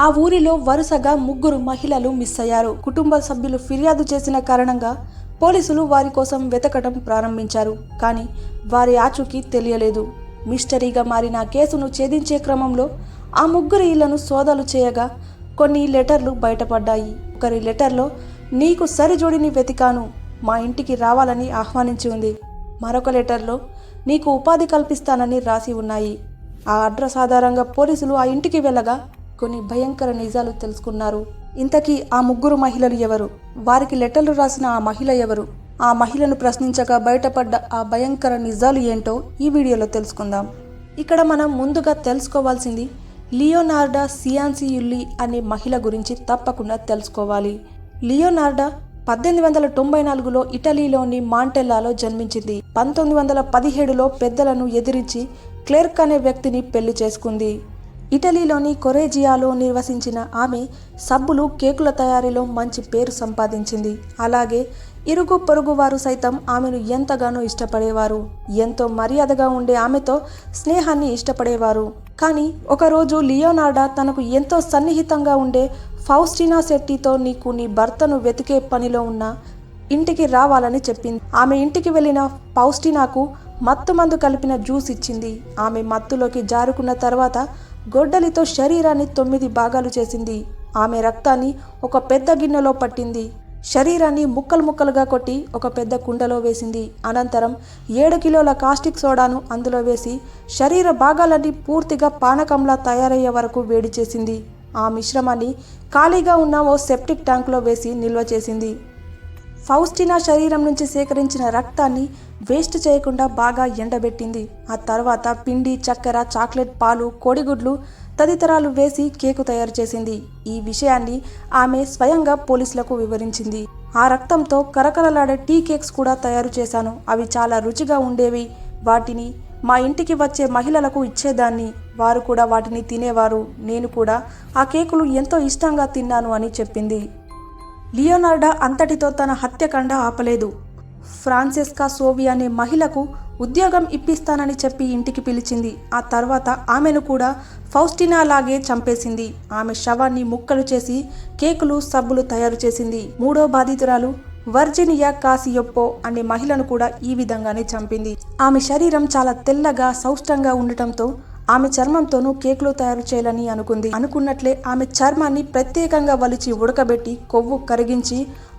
ఆ ఊరిలో వరుసగా ముగ్గురు మహిళలు మిస్ అయ్యారు. కుటుంబ సభ్యులు ఫిర్యాదు చేసిన కారణంగా పోలీసులు వారి కోసం వెతకడం ప్రారంభించారు. కానీ వారి ఆచూకీ తెలియలేదు. మిస్టరీగా మారిన కేసును ఛేదించే క్రమంలో ఆ ముగ్గురు ఇళ్ళను సోదాలు చేయగా కొన్ని లెటర్లు బయటపడ్డాయి. ఒకరి లెటర్లో నీకు సరిజోడిని వెతికాను మా ఇంటికి రావాలని ఆహ్వానించి ఉంది. మరొక లెటర్లో నీకు ఉపాధి కల్పిస్తానని రాసి ఉన్నాయి. ఆ అడ్రస్ ఆధారంగా పోలీసులు ఆ ఇంటికి వెళ్ళగా కొన్ని భయంకర నిజాలు తెలుసుకున్నారు. ఇంతకీ ఆ ముగ్గురు మహిళలు ఎవరు? వారికి లెటర్లు రాసిన ఆ మహిళ ఎవరు? ఆ మహిళను ప్రశ్నించగా బయటపడ్డ ఆ భయంకర నిజాలు ఏంటో ఈ వీడియోలో తెలుసుకుందాం. ఇక్కడ మనం ముందుగా తెలుసుకోవాల్సింది లియోనార్డా సియాన్సియుల్లి అనే మహిళ గురించి తప్పకుండా తెలుసుకోవాలి. లియోనార్డా పద్దెనిమిది వందల తొంభై నాలుగులో ఇటలీలోని మాంటెల్లాలో జన్మించింది. పంతొమ్మిది వందల పదిహేడులో పెద్దలను ఎదిరించి క్లెర్క్ అనే వ్యక్తిని పెళ్ళి చేసుకుంది. ఇటలీలోని కొరేజియాలో నిర్వసించిన ఆమె సబ్బులు కేకుల తయారీలో మంచి పేరు సంపాదించింది. అలాగే ఇరుగు పొరుగు వారు సైతం ఆమెను ఎంతగానో ఇష్టపడేవారు. ఎంతో మర్యాదగా ఉండే ఆమెతో స్నేహాన్ని ఇష్టపడేవారు. కానీ ఒకరోజు లియోనార్డా తనకు ఎంతో సన్నిహితంగా ఉండే ఫౌస్టినా శెట్టితో నీకు నీ భర్తను వెతికే పనిలో ఉన్న ఇంటికి రావాలని చెప్పింది. ఆమె ఇంటికి వెళ్ళిన పౌస్టినాకు మత్తు మందు కలిపిన జ్యూస్ ఇచ్చింది. ఆమె మత్తులోకి జారుకున్న తర్వాత గొడ్డలితో శరీరాన్ని తొమ్మిది భాగాలు చేసింది. ఆమె రక్తాన్ని ఒక పెద్ద గిన్నెలో పట్టింది. శరీరాన్ని ముక్కలు ముక్కలుగా కొట్టి ఒక పెద్ద కుండలో వేసింది. అనంతరం ఏడు కిలోల కాస్టిక్ సోడాను అందులో వేసి శరీర భాగాలన్నీ పూర్తిగా పానకంలా తయారయ్యే వరకు వేడి చేసింది. ఆ మిశ్రమాన్ని ఖాళీగా ఉన్న ఓ సెప్టిక్ ట్యాంకులో వేసి నిల్వ చేసింది. ఫౌస్టినా శరీరం నుంచి సేకరించిన రక్తాన్ని వేస్ట్ చేయకుండా బాగా ఎండబెట్టింది. ఆ తర్వాత పిండి చక్కెర చాక్లెట్ పాలు కోడిగుడ్లు తదితరాలు వేసి కేకు తయారు చేసింది. ఈ విషయాన్ని ఆమె స్వయంగా పోలీసులకు వివరించింది. ఆ రక్తంతో కరకరలాడే టీ కేక్స్ కూడా తయారు చేశాను. అవి చాలా రుచిగా ఉండేవి. వాటిని మా ఇంటికి వచ్చే మహిళలకు ఇచ్చేదాన్ని. వారు కూడా వాటిని తినేవారు. నేను కూడా ఆ కేకులు ఎంతో ఇష్టంగా తిన్నాను అని చెప్పింది. లియోనార్డా అంతటితో తన హత్యకండ ఆపలేదు. ఫ్రాన్సెస్కా సోవి అనే మహిళకు ఉద్యోగం ఇప్పిస్తానని చెప్పి ఇంటికి పిలిచింది. ఆ తర్వాత ఆమెను కూడా ఫౌస్టినా లాగే చంపేసింది. ఆమె శవాన్ని ముక్కలు చేసి కేకులు సబ్బులు తయారు చేసింది. మూడో బాధితురాలు వర్జినియా కాసియొప్పో అనే మహిళను కూడా ఈ విధంగానే చంపింది. ఆమె శరీరం చాలా తెల్లగా సౌష్టంగా ఉండటంతో ఆమె చర్మంతోనూ కేకులు తయారు చేయాలని అనుకుంది. అనుకున్నట్లే ఆమె చర్మాన్ని ప్రత్యేకంగా వలిచి ఉడకబెట్టి కొవ్వు కరిగించి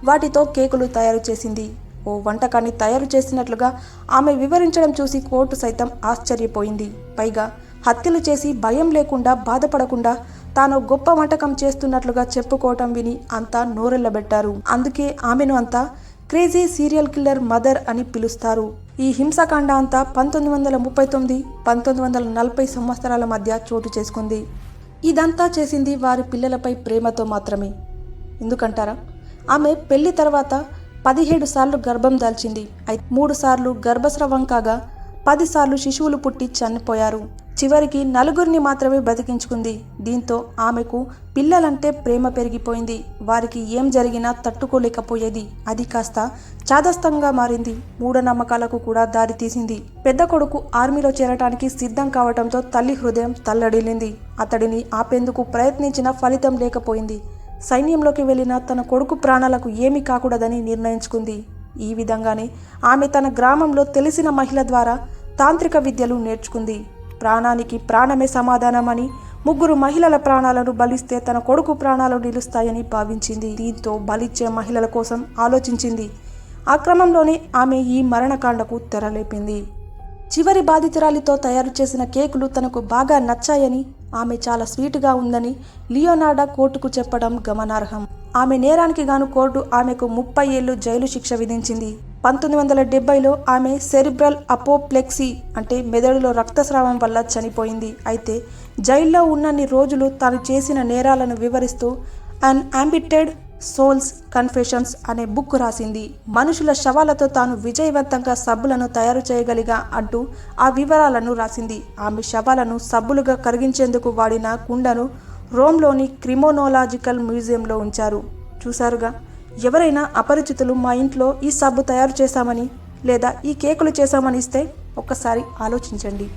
వాటితో కేకులు తయారు చేసింది. ఓ వంటకాన్ని తయారు చేసినట్లుగా ఆమె వివరించడం చూసి కోర్టు సైతం ఆశ్చర్యపోయింది. పైగా హత్యలు చేసి భయం లేకుండా బాధపడకుండా తాను గొప్ప వంటకం చేస్తున్నట్లుగా చెప్పుకోవటం విని అంతా నోరెళ్ళబెట్టారు అందుకే ఆమెను అంతా క్రేజీ సీరియల్ కిల్లర్ మదర్ అని పిలుస్తారు. ఈ హింసాకాండ అంతా పంతొమ్మిది వందల ముప్పై తొమ్మిది పంతొమ్మిది వందల నలభై సంవత్సరాల మధ్య చోటు చేసుకుంది. ఇదంతా చేసింది వారి పిల్లలపై ప్రేమతో మాత్రమే. ఎందుకంటారా? ఆమె పెళ్ళి తర్వాత పదిహేడు సార్లు గర్భం దాల్చింది. అయితే మూడు సార్లు గర్భస్రవం కాగా పదిసార్లు శిశువులు పుట్టి చనిపోయారు. చివరికి నలుగురిని మాత్రమే బతికించుకుంది. దీంతో ఆమెకు పిల్లలంటే ప్రేమ పెరిగిపోయింది. వారికి ఏం జరిగినా తట్టుకోలేకపోయేది. అది కాస్త చాదస్తంగా మారింది. మూఢనమ్మకాలకు కూడా దారితీసింది పెద్ద కొడుకు ఆర్మీలో చేరటానికి సిద్ధం కావడంతో తల్లి హృదయం తల్లడిల్లింది. అతడిని ఆపేందుకు ప్రయత్నించిన ఫలితం లేకపోయింది. సైన్యంలోకి వెళ్ళిన తన కొడుకు ప్రాణాలకు ఏమీ కాకూడదని నిర్ణయించుకుంది. ఈ విధంగానే ఆమె తన గ్రామంలో తెలిసిన మహిళ ద్వారా తాంత్రిక విద్యలు నేర్చుకుంది. ప్రాణానికి ప్రాణమే సమాధానమని ముగ్గురు మహిళల ప్రాణాలను బలిస్తే తన కొడుకు ప్రాణాలు నిలుస్తాయని భావించింది. దీంతో బలిచ్చే మహిళల కోసం ఆలోచించింది. ఆ క్రమంలోనే ఆమె ఈ మరణకాండకు తెరలేపింది. చివరి బాధితురాలితో తయారు చేసిన కేకులు తనకు బాగా నచ్చాయని ఆమె చాలా స్వీట్గా ఉందని లియోనార్డా కోర్టుకు చెప్పడం గమనార్హం. ఆమె నేరానికి గాను కోర్టు ఆమెకు ముప్పై ఏళ్ళు జైలు శిక్ష విధించింది. పంతొమ్మిది వందల డెబ్బైలో ఆమె సెరిబ్రల్ అపోప్లెక్సీ అంటే మెదడులో రక్తస్రావం వల్ల చనిపోయింది. అయితే జైల్లో ఉన్నన్ని రోజులు తాను చేసిన నేరాలను వివరిస్తూ అన్ అంబిటెడ్ సోల్స్ కన్ఫెషన్స్ అనే బుక్ రాసింది. మనుషుల శవాలతో తాను విజయవంతంగా సబ్బులను తయారు చేయగలిగా అంటూ ఆ వివరాలను రాసింది. ఆమె శవాలను సబ్బులుగా కరిగించేందుకు వాడిన కుండను రోమ్లోని క్రిమోనోలాజికల్ మ్యూజియంలో ఉంచారు. చూశారుగా ఎవరైనా అపరిచితులు మా ఇంట్లో ఈ సబ్బు తయారు చేశామని లేదా ఈ కేకులు చేశామని ఇస్తే ఒక్కసారి ఆలోచించండి.